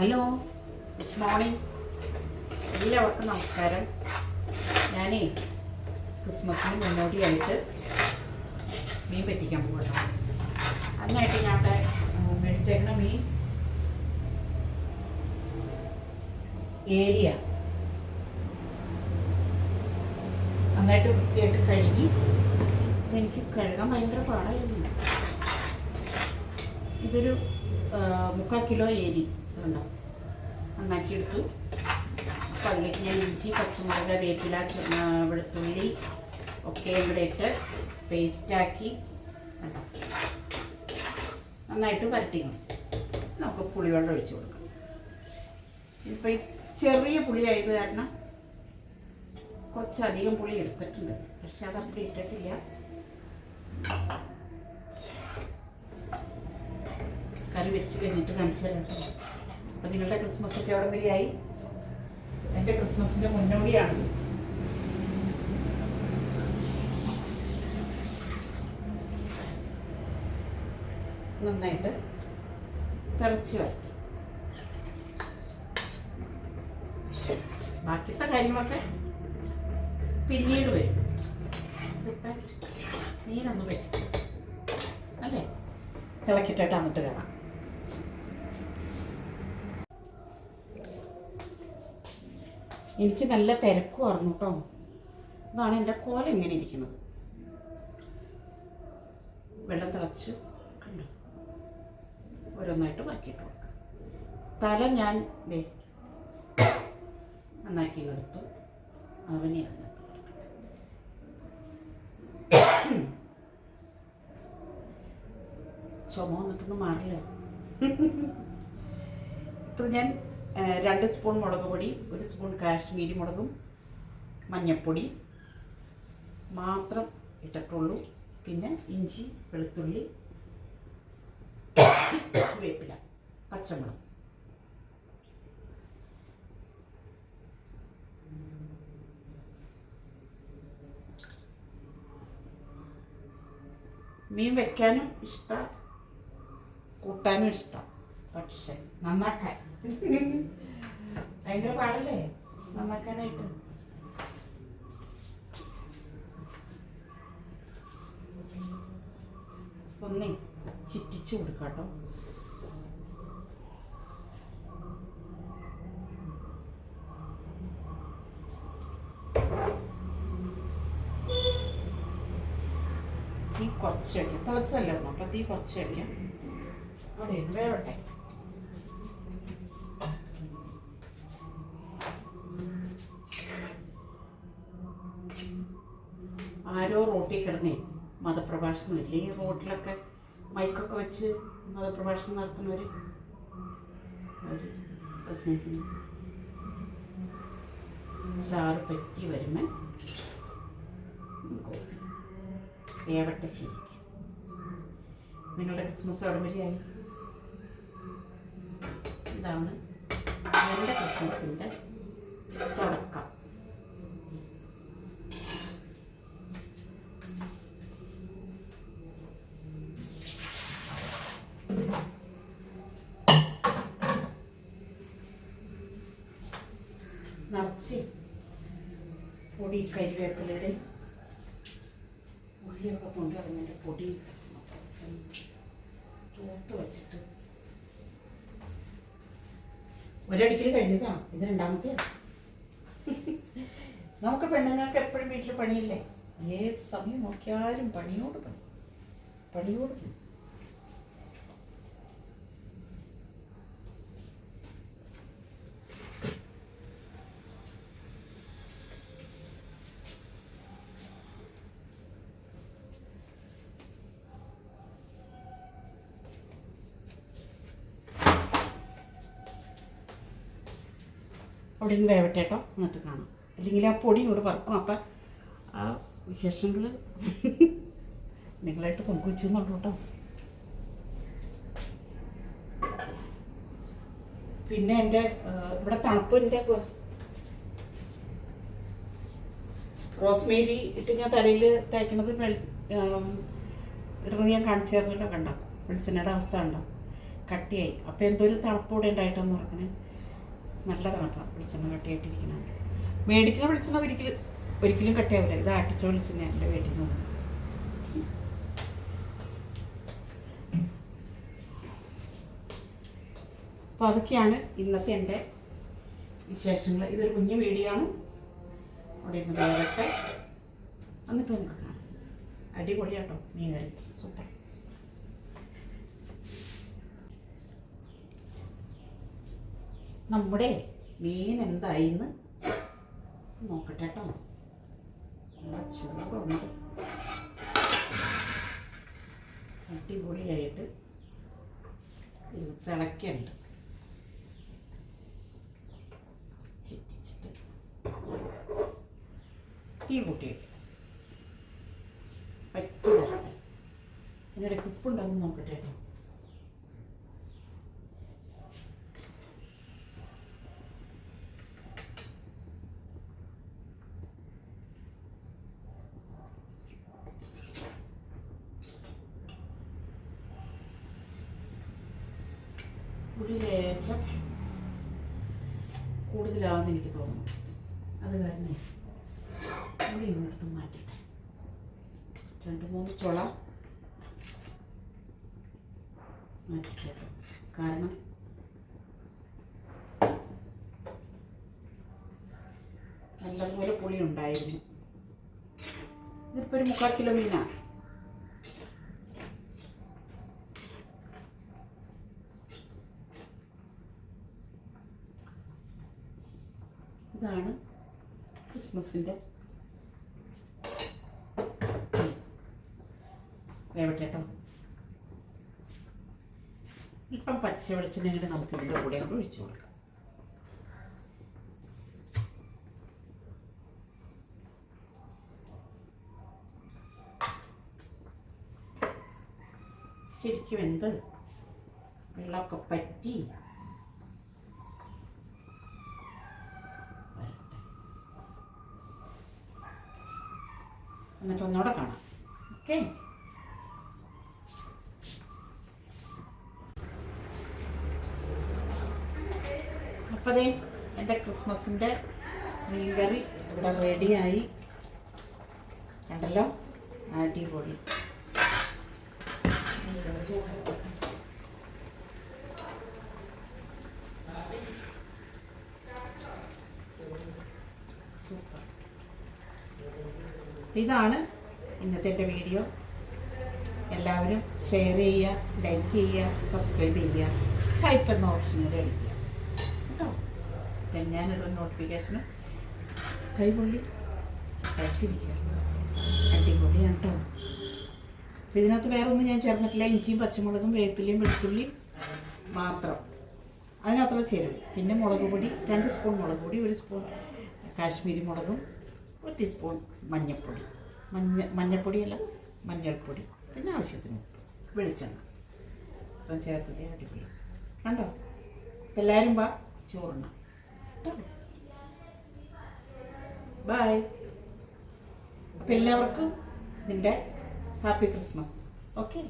Hello good morning എല്ലാവർക്കും നമസ്കാരം. ഞാനേ ക്രിസ്മസിന് മുന്നോടിയായിട്ട് മീൻ പറ്റിക്കാൻ പോകട്ടോ അന്നായിട്ട് ഞാൻ അവിടെ മേടിച്ചേക്കണ മീൻ ഏരിയ. നന്നായിട്ട് വൃത്തിയായിട്ട് കഴുകി. എനിക്ക് കഴുകാൻ ഭയങ്കര പാടായിരുന്നു. ഇതൊരു മുക്കാൽ കിലോ ഏരി നന്നാക്കി എടുത്തു അപ്പോൾ അതിലേക്ക് ഞാൻ ഇഞ്ചി പച്ചമുളക് വേപ്പില വെളുത്തുള്ളി ഒക്കെ ഇവിടെ ഇട്ട് പേസ്റ്റാക്കി കണ്ടോ നന്നായിട്ട് വരട്ടിക്കണം. നമുക്ക് പുളിവെള്ളം ഒഴിച്ചു കൊടുക്കാം. ഇപ്പം ചെറിയ പുളി ആയത് കാരണം കുറച്ചധികം പുളി എടുത്തിട്ടുണ്ട്. പക്ഷെ അതപ്പടി ഇട്ടിട്ടില്ല. കറി വെച്ച് കഴിഞ്ഞിട്ട് കാണിച്ചു തരാം അപ്പം നിങ്ങളുടെ ക്രിസ്മസ് ഒക്കെ അവിടെ വരെയായി എന്റെ ക്രിസ്മസിന്റെ മുന്നോടിയാണ്. നന്നായിട്ട് തിളച്ച് വരട്ടെ. ബാക്കിത്തെ കാര്യങ്ങളൊക്കെ പിന്നീട് വരും. മീനൊന്ന് വെച്ചു. അല്ലേ? തിളക്കിട്ടിട്ട് എന്നിട്ട് കാണാം. എനിക്ക് നല്ല തിരക്കുമായിരുന്നു കേട്ടോ അതാണ് എന്റെ കോല ഇങ്ങനെ ഇരിക്കുന്നത്. വെള്ളം തിളച്ചു. കണ്ടോ? ഓരോന്നായിട്ട് ബാക്കിയിട്ട് കൊടുക്കാം. തല ഞാൻ ദേ നന്നാക്കി എടുത്തു. അവനെ അതിനകത്ത് ചുമ വന്നിട്ടൊന്നും മാറില്ല. ഇപ്പം ഞാൻ രണ്ട് സ്പൂൺ മുളക് പൊടി ഒരു സ്പൂൺ കാശ്മീരി മുളകും മഞ്ഞൾപ്പൊടി. മാത്രം ഇട്ടിട്ടുള്ളൂ. പിന്നെ ഇഞ്ചി വെളുത്തുള്ളി വേപ്പില പച്ചമുളക്. മീൻ വെക്കാനും ഇഷ്ടം കൂട്ടാനും ഇഷ്ടം. പക്ഷെ നന്നാക്കാൻ ഭയങ്കര പാടല്ലേ? നന്നാക്കാനായിട്ട് ഒന്നേ ചിറ്റിച്ചു കൊടുക്കാട്ടോ. തീ കുറച്ച് വയ്ക്കാം തിളച്ചതല്ലേ അപ്പം തീ കുറച്ച് വയ്ക്കാം അവിടെ വേവട്ടെ. റോട്ടിൽ കിടന്നേ മതപ്രഭാഷണം ഇല്ലേ റോട്ടിലൊക്കെ മൈക്കൊക്കെ വെച്ച് മതപ്രഭാഷണം നടത്തുന്നവർ അവർ പ്രസംഗിക്കുന്നു. ചാറ് പറ്റി വരുമ്പോൾ കോഫി. വേവട്ടെ ശരിക്കും. നിങ്ങളുടെ ക്രിസ്മസ് അവിടെ വരെയായി ഇതാണ് എന്റെ ക്രിസ്മസിന്റെ തുടക്കം. നിറച്ച് പൊടി കരിവേപ്പിലയുടെ ഉള്ളിയൊക്കെ കൊണ്ട് കളഞ്ഞതിന്റെ പൊടി. തൂത്ത് വച്ചിട്ട് ഒരടിക്കൽ കഴിഞ്ഞതാ. ഇത് രണ്ടാമത്തെ നമുക്ക് പെണ്ണുങ്ങൾക്ക് എപ്പോഴും വീട്ടിൽ പണിയില്ലേ? ഏത് സമയം നോക്കിയാലും പണിയോട് പണി. പണിയോട് പണി. അവിടെ നിന്ന് വേവട്ടെ കേട്ടോ എന്നിട്ട് കാണാം. അല്ലെങ്കിൽ ആ പൊടി ഇവിടെ പറക്കും അപ്പം ആ വിശേഷങ്ങൾ നിങ്ങളായിട്ട് പങ്കുവെച്ചു എന്നുള്ളൂ കേട്ടോ പിന്നെ എന്റെ ഇവിടെ തണുപ്പിന്റെ റോസ്മേരി ഇട്ട് ഞാൻ തലയിൽ തേക്കണത് വെളി ഇടുന്നത് ഞാൻ കാണിച്ചു തരുന്നില്ല കണ്ടോ? വെളിച്ചെണ്ണയുടെ അവസ്ഥ ഉണ്ടോ കട്ടിയായി. അപ്പോൾ എന്തോ ഒരു കൂടെ ഉണ്ടായിട്ടെന്ന് പറഞ്ഞേ നല്ല തണുപ്പാണ് വെളിച്ചെണ്ണ കട്ടയായിട്ടിരിക്കുന്നത്. മേടിക്കുന്ന വെളിച്ചെണ്ണ ഒരിക്കലും ഒരിക്കലും കട്ടിയാവില്ല. ഇത് ആട്ടിച്ച വെളിച്ചെണ്ണ എന്റെ വീട്ടിൽ നിന്ന് അപ്പോൾ അതൊക്കെയാണ് ഇന്നത്തെ എന്റെ വിശേഷങ്ങൾ. ഇതൊരു കുഞ്ഞു വീഡിയോ ആണ് അവിടെ ഇരുന്ന് വന്നിട്ട് എന്നിട്ട് നമുക്ക് കാണാം. അടിപൊളിയാട്ടോ മീൻ കറി സൂപ്പർ. നമ്മുടെ മീൻ എന്തായിന്ന് നോക്കട്ടെ കേട്ടോ. ചൂടുണ്ട്. അടിപൊളിയായിട്ട് ഇത് തിളക്കുന്നുണ്ട് ചിറ്റിച്ചിട്ട്. തീ കൂട്ടിയിട്ട് പറ്റി വരട്ടെ എന്നിടയ്ക്ക് ഉപ്പുണ്ടാവും നോക്കട്ടെ കേട്ടോ ഒരു ലേശം കൂടുതലാവുമെന്ന് എനിക്ക് തോന്നുന്നു. അത് കാരണം. പുളി ഇങ്ങോട്ട് മാറ്റട്ടെ. രണ്ട് മൂന്ന് ചുള മാറ്റിട്ടെ കാരണം നല്ലതുപോലെ പുളി ഉണ്ടായിരുന്നു ഇതിപ്പോൾ ഒരു മുക്കാൽ കിലോ മീനാണ് ഇതാണ് ക്രിസ്മസിന്റെ വേവട്ടെ കേട്ടോ. ഇപ്പം പച്ച വെളിച്ചെണ്ണ നമുക്ക് ഇതിന്റെ കൂടെ അങ്ങോട്ട് ഒഴിച്ചു കൊടുക്കാം. ശരിക്കും എന്ത്? വെള്ളമൊക്കെ പറ്റി. എന്നിട്ട് ഒന്നുകൂടെ കാണാം. ഓക്കെ? അപ്പതേ എന്റെ ക്രിസ്മസിന്റെ മീൻകറി ഇവിടെ റെഡിയായി. കണ്ടല്ലോ? അടിപൊളി. സൂപ്പർ ഇതാണ് ഇന്നത്തെ എന്റെ വീഡിയോ. എല്ലാവരും ഷെയർ ചെയ്യുക ലൈക്ക് ചെയ്യുക സബ്സ്ക്രൈബ് ചെയ്യുക ടൈപ്പ് എന്ന ഓപ്ഷനിൽ അടിക്കുക. കേട്ടോ? പിന്നെ ഞാനിടുന്ന നോട്ടിഫിക്കേഷന് കൈപൊള്ളി കഴിച്ചിരിക്കുക അടിപൊളിയാണ് കേട്ടോ. അപ്പം ഇതിനകത്ത് വേറെ ഒന്നും ഞാൻ ചേർന്നിട്ടില്ല. ഇഞ്ചിയും പച്ചമുളകും വേപ്പിലയും വെളുത്തുള്ളിയും മാത്രം. അതിനകത്തുള്ള ചേരുവ. പിന്നെ മുളക് പൊടി രണ്ട് സ്പൂൺ മുളക് പൊടി ഒരു സ്പൂൺ കാശ്മീരി മുളകും ഒരു ടീസ്പൂൺ മഞ്ഞൾപ്പൊടി മഞ്ഞ മഞ്ഞൾപ്പൊടിയല്ല മഞ്ഞൾപ്പൊടി. പിന്നെ ആവശ്യത്തിന് ഉപ്പ് വെളിച്ചെണ്ണ. ഇത്രയും ചേർത്തത് അടിപൊളി. കണ്ടോ? എല്ലാവരും വാ ചോറുണ്ണ. ബായ് അപ്പം എല്ലാവർക്കും ഇതിന്റെ ഹാപ്പി ക്രിസ്മസ്. ഓക്കെ